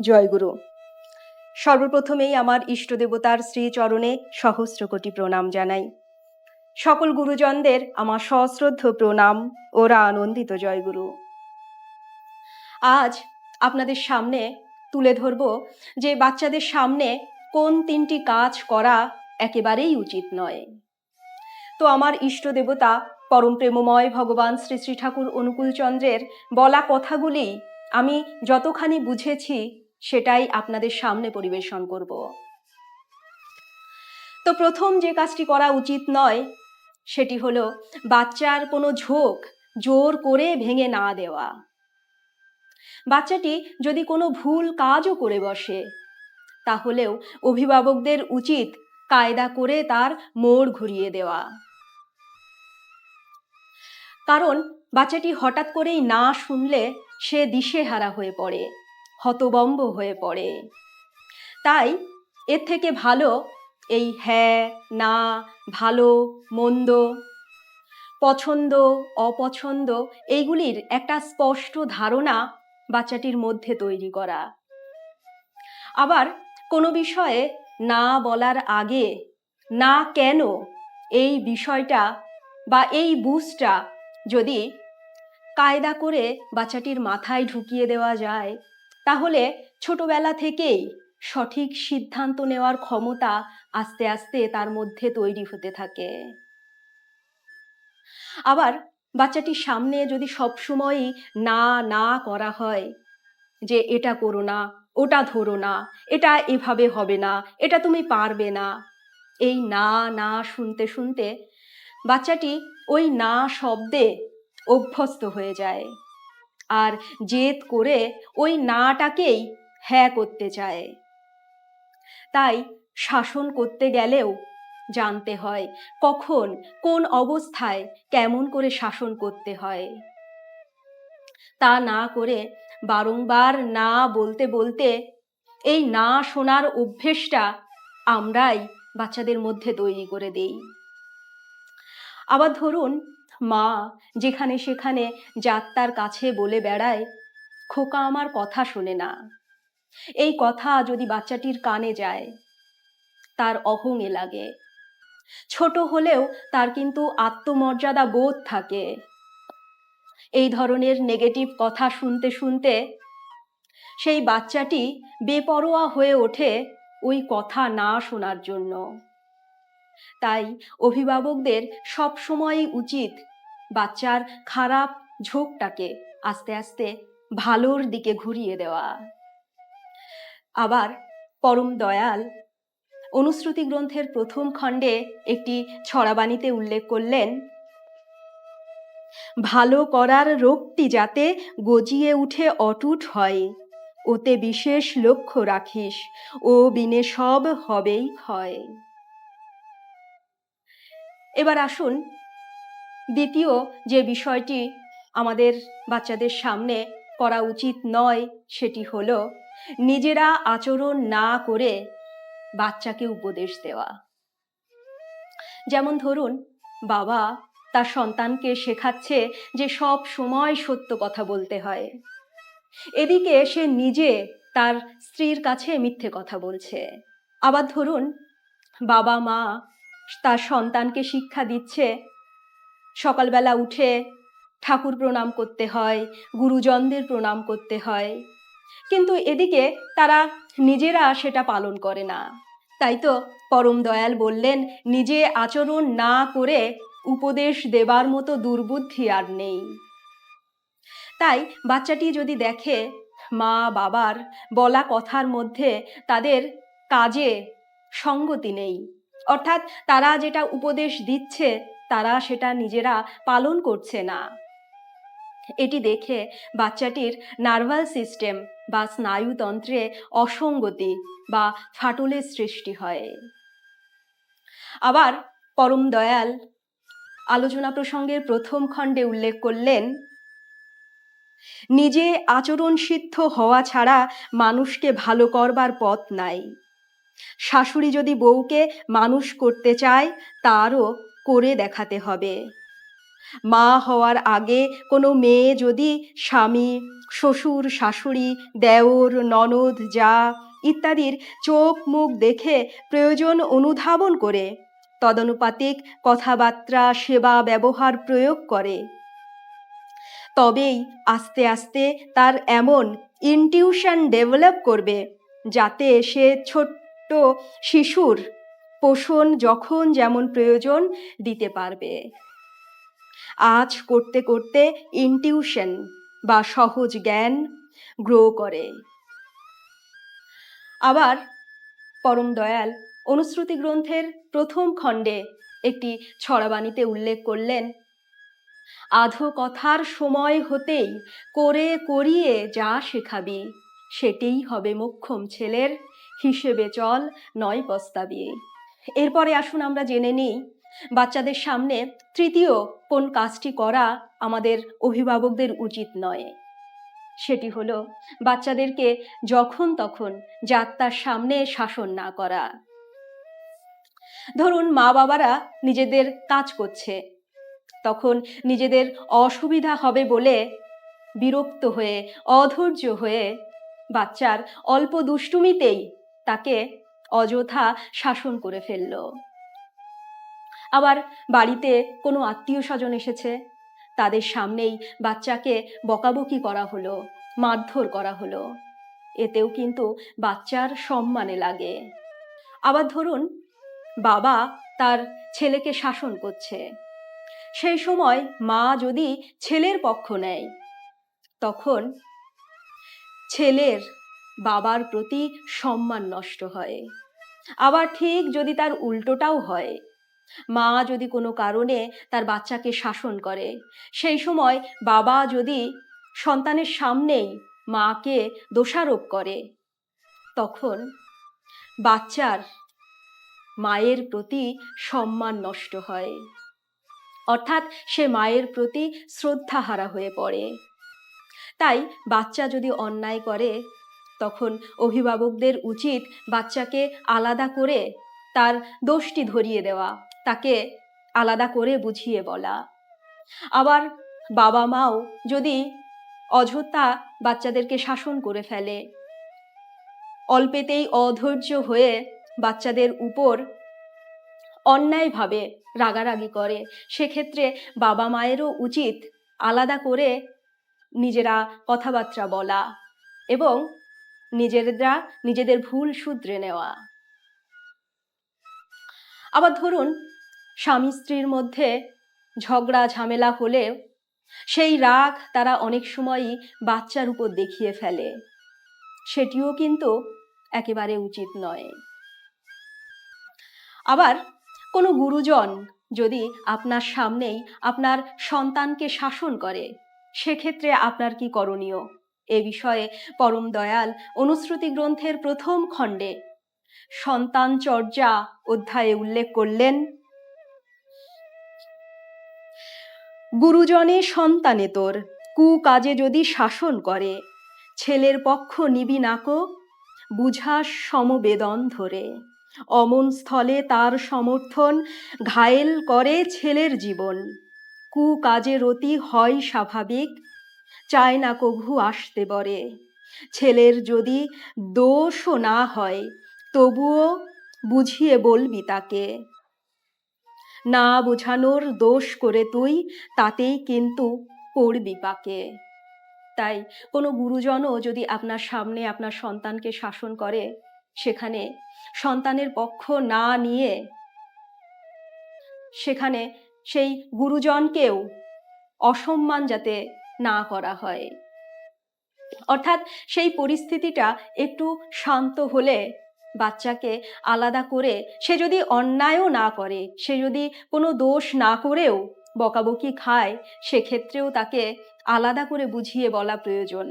জয়গুরু। সর্বপ্রথমেই আমার ইষ্ট দেবতার শ্রীচরণে সহস্র কোটি প্রণাম জানাই। সকল গুরুজনদের আমার সশ্রদ্ধ প্রণাম ওরা আনন্দিত জয়গুরু। আজ আপনাদের সামনে তুলে ধরব যে বাচ্চাদের সামনে কোন তিনটি কাজ করা একেবারেই উচিত নয়। তো আমার ইষ্ট দেবতা পরম প্রেমময় ভগবান শ্রী শ্রী ঠাকুর অনুকূলচন্দ্রের বলা কথাগুলি আমি যতখানি বুঝেছি সেটাই আপনাদের সামনে পরিবেশন করব। তো প্রথম যে কাজটি করা উচিত নয়, সেটি হলো বাচ্চার কোনো ঝোঁক জোর করে ভেঙে না দেওয়া। বাচ্চাটি যদি কোনো ভুল কাজও করে বসে, তাহলেও অভিভাবকদের উচিত কায়দা করে তার মোড় ঘুরিয়ে দেওয়া। কারণ বাচ্চাটি হঠাৎ করেই না শুনলে সে দিশেহারা হয়ে পড়ে। হতবম্ব হয়ে পড়ে। তাই এর থেকে ভালো এই হ্যাঁ না, ভালো, মন্দ, পছন্দ, অপছন্দ এইগুলির একটা স্পষ্ট ধারণা বাচ্চাটির মধ্যে তৈরি করা। আবার কোনো বিষয়ে না বলার আগে না কেন এই বিষয়টা বা এই বুঝটা যদি কায়দা করে বাচ্চাটির মাথায় ঢুকিয়ে দেওয়া যায় তাহলে ছোটবেলা থেকেই সঠিক সিদ্ধান্ত নেওয়ার ক্ষমতা আস্তে আস্তে তার মধ্যে তৈরি হতে থাকে। আবার বাচ্চাটির সামনে যদি সবসময়ই না না করা হয় যে, এটা করো না, ওটা ধরো না, এটা এভাবে হবে না, এটা তুমি পারবে না। এই না না শুনতে শুনতে বাচ্চাটি ওই না শব্দে অভ্যস্ত হয়ে যায়। আর জেদ করে ওই নাটাকেই হ্যাঁ করতে চায়। তাই শাসন করতে গেলেও জানতে হয় কখন, কোন অবস্থায় কেমন করে শাসন করতে হয়। তা না করে বারংবার না বলতে বলতে এই না শোনার অভ্যেসটা আমরাই বাচ্চাদের মধ্যে তৈরি করে দেই। আবার ধরুন মা, যেখানে সেখানে যাত্রার কাছে বলে বেড়ায়, খোকা আমার কথা শোনে না। এই কথা যদি বাচ্চাটির কানে যায়, তার অহংয়ে লাগে। ছোট হলেও তার কিন্তু আত্মমর্যাদা বোধ থাকে। এই ধরনের নেগেটিভ কথা শুনতে শুনতে সেই বাচ্চাটি বেপরোয়া হয়ে ওঠে ওই কথা না শোনার জন্য। তাই অভিভাবকদের সব সময়ই উচিত বাচ্চার খারাপ ঝোঁকটাকে আস্তে আস্তে ভালোর দিকে ঘুরিয়ে দেওয়া। আবার পরম দয়াল অনুশ্রুতি গ্রন্থের প্রথম খণ্ডে একটি ছড়াবাণীতে উল্লেখ করলেন, ভালো করার রোগটি যাতে গজিয়ে উঠে অটুট হয়, ওতে বিশেষ লক্ষ্য রাখিস, ও বিনে সব হবেই হয়। এবার আসুন দ্বিতীয় যে বিষয়টি আমাদের বাচ্চাদের সামনে করা উচিত নয়, সেটি হলো নিজেরা আচরণ না করে বাচ্চাকে উপদেশ দেওয়া। যেমন ধরুন, বাবা তার সন্তানকে শেখাচ্ছে যে সব সময় সত্য কথা বলতে হয়। এদিকে সে নিজে তার স্ত্রীর কাছে মিথ্যে কথা বলছে। আবার ধরুন বাবা মা তার সন্তানকে শিক্ষা দিচ্ছে সকালবেলা উঠে ঠাকুর প্রণাম করতে হয়, গুরুজনদের প্রণাম করতে হয়। কিন্তু এদিকে তারা নিজেরা সেটা পালন করে না। তাই তো পরম দয়াল বললেন, নিজে আচরণ না করে উপদেশ দেবার মতো দুর্বুদ্ধি আর নেই। তাই বাচ্চাটি যদি দেখে মা বাবার বলা কথার মধ্যে তাদের কাজে সঙ্গতি নেই, অর্থাৎ তারা যেটা উপদেশ দিচ্ছে তারা সেটা নিজেরা পালন করছে না। এটি দেখে বাচ্চাটির নার্ভাল সিস্টেম বা স্নায়ুতন্ত্রে অসঙ্গতি বা ফাটলের সৃষ্টি হয়। আবার পরম দয়াল আলোচনা প্রসঙ্গের প্রথম খণ্ডে উল্লেখ করলেন, নিজে আচরণ সিদ্ধ হওয়া ছাড়া মানুষকে ভালো করবার পথ নাই। শাশুড়ি যদি বউকে মানুষ করতে চায়, তারও করে দেখাতে হবে। মা হওয়ার আগে কোনো মেয়ে যদি স্বামী, শ্বশুর, শাশুড়ি, দেওর, ননদ, যা ইত্যাদির চোখ মুখ দেখে প্রয়োজন অনুধাবন করে, তদনুপাতিক কথাবার্তা, সেবা, ব্যবহার প্রয়োগ করে। তবেই আস্তে আস্তে তার এমন ইনটিউশন ডেভেলপ করবে, যাতে সে ছোট্ট শিশুর পোষণ যখন যেমন প্রয়োজন দিতে পারবে। আজ করতে করতে ইনটিউশন বা সহজ জ্ঞান গ্রো করে। আবার পরম দয়াল অনুশ্রুতি গ্রন্থের প্রথম খণ্ডে একটি ছড়াবাণীতে উল্লেখ করলেন, আধো কথার সময় হতেই করে করিয়ে যা শেখাবি, সেটিই হবে মোক্ষম ছেলের হিসেবে চল নয় পস্তাবি। এরপরে আসুন আমরা জেনে নিই বাচ্চাদের সামনে তৃতীয় কোন কাজটি করা আমাদের অভিভাবকদের উচিত নয়। সেটি হলো বাচ্চাদেরকে যখন তখন যাত্রার সামনে শাসন না করা। ধরুন মা বাবারা নিজেদের কাজ করছে, তখন নিজেদের অসুবিধা হবে বলে বিরক্ত হয়ে, অধৈর্য হয়ে বাচ্চার অল্প দুষ্টুমিতেই তাকে অযথা শাসন করে ফেলল। আবার বাড়িতে কোনো আত্মীয় স্বজন এসেছে? তাদের সামনেই বাচ্চাকে বকাবকি করা হলো, মারধর করা হলো। এতেও কিন্তু বাচ্চার সম্মানে লাগে। আবার ধরুন, বাবা তার ছেলেকে শাসন করছে। সেই সময় মা যদি ছেলের পক্ষ নেয়, তখন ছেলের বাবার প্রতি সম্মান নষ্ট হয়। আবার ঠিক যদি তার উল্টোটাও হয়। মা যদি কোনো কারণে তার বাচ্চাকে শাসন করে, সেই সময় বাবা যদি সন্তানের সামনেই মাকে দোষারোপ করে, তখন বাচ্চার মায়ের প্রতি সম্মান নষ্ট হয়। অর্থাৎ সে মায়ের প্রতি শ্রদ্ধাহারা হয়ে পড়ে। তাই বাচ্চা যদি অন্যায় করে তখন অভিভাবকদের উচিত বাচ্চাকে আলাদা করে তার দোষটি ধরিয়ে দেওয়া, তাকে আলাদা করে বুঝিয়ে বলা। আবার বাবা মাও যদি অযথা বাচ্চাদেরকে শাসন করে ফেলে, অল্পেতেই অধৈর্য হয়ে বাচ্চাদের উপর অন্যায়ভাবে রাগারাগি করে, সেক্ষেত্রে বাবা মায়েরও উচিত আলাদা করে নিজেরা কথাবার্তা বলা এবং নিজেরা নিজেদের ভুল শুধরে নেওয়া। আবার ধরুন, স্বামী স্ত্রীর মধ্যে ঝগড়া, ঝামেলা হলে সেই রাগ তারা অনেক সময়ই বাচ্চার উপর দেখিয়ে ফেলে। সেটিও কিন্তু একেবারে উচিত নয়। আবার কোনো গুরুজন যদি আপনার সামনেই আপনার সন্তানকে শাসন করে, সেক্ষেত্রে আপনার কি করণীয়? এ বিষয়ে পরম দয়াল অনুশ্রুতি গ্রন্থের প্রথম খণ্ডে সন্তান চর্যা অধ্যায়ে উল্লেখ করলেন, গুরুজনে সন্তানে তোর কু কাজে যদি শাসন করে, ছেলের পক্ষ নিবি নাকো বুঝা সমবেদন ধরে। অমন স্থলে তার সমর্থন ঘায়েল করে ছেলের জীবন। কু কাজে রতি হয় স্বাভাবিক চায় না কভু আসতে বরে। ছেলের যদি দোষও না হয়, তবুও বুঝিয়ে বলবি তাকে। না বোঝানোর দোষ করে তুই, তাতেই কিন্তু পড়বি পাকে। তাই কোনো গুরুজনও যদি আপনার সামনে আপনার সন্তানকে শাসন করে, সেখানে সন্তানের পক্ষ না নিয়ে, সেখানে সেই গুরুজনকেও অসম্মান যাতে না করা হয়। অর্থাৎ সেই পরিস্থিতিটা একটু শান্ত হলে বাচ্চাকে আলাদা করে সে যদি অন্যায়ও না করে, সে যদি কোনো দোষ না করেও বকাবকি খায়, সেক্ষেত্রেও তাকে আলাদা করে বুঝিয়ে বলা প্রয়োজন।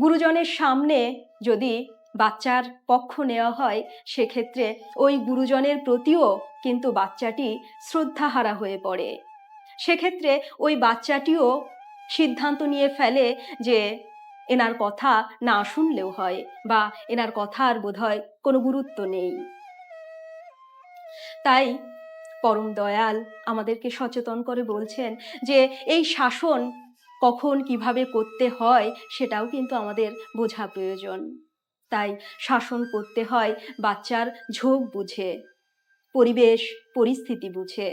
গুরুজনের সামনে যদি বাচ্চার পক্ষ নেওয়া হয়, সেক্ষেত্রে ওই গুরুজনের প্রতিও কিন্তু বাচ্চাটি শ্রদ্ধাহারা হয়ে পড়ে। সেক্ষেত্রে ওই বাচ্চাটিও সিদ্ধান্ত নিয়ে ফেলে যে এনার কথা না শুনলেও হয় বা এনার কথার বোধহয় কোনো গুরুত্ব নেই। তাই পরম দয়াল আমাদেরকে সচেতন করে বলছেন যে এই শাসন কখন কীভাবে করতে হয় সেটাও কিন্তু আমাদের বোঝা প্রয়োজন। তাই শাসন করতে হয় বাচ্চার ঝোঁক বুঝে, পরিবেশ, পরিস্থিতি বুঝে।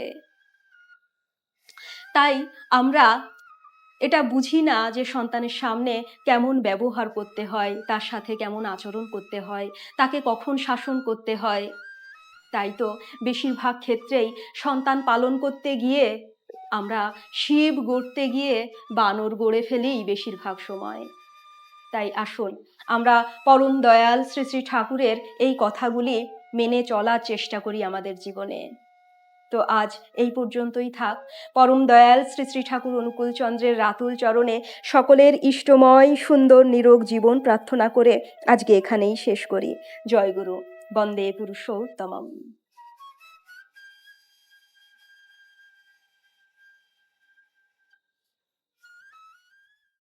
তাই আমরা এটা বুঝি না যে সন্তানের সামনে কেমন ব্যবহার করতে হয়, তার সাথে কেমন আচরণ করতে হয়, তাকে কখন শাসন করতে হয়। তাই তো বেশিরভাগ ক্ষেত্রেই সন্তান পালন করতে গিয়ে আমরা শিব গড়তে গিয়ে বানর গড়ে ফেলেই বেশিরভাগ সময়। তাই আসুন, আমরা পরম দয়াল শ্রী শ্রী ঠাকুরের এই কথাগুলি মেনে চলার চেষ্টা করি আমাদের জীবনে। তো আজ এই পর্যন্তই থাক। পরম দয়াল শ্রী শ্রী ঠাকুর অনুকূল চন্দ্রের রাতুল চরণে সকলের ইষ্টময়, সুন্দর, নিরোগ জীবন প্রার্থনা করে আজকে এখানেই শেষ করি। জয়গুরু বন্দে পুরুষোত্তমম।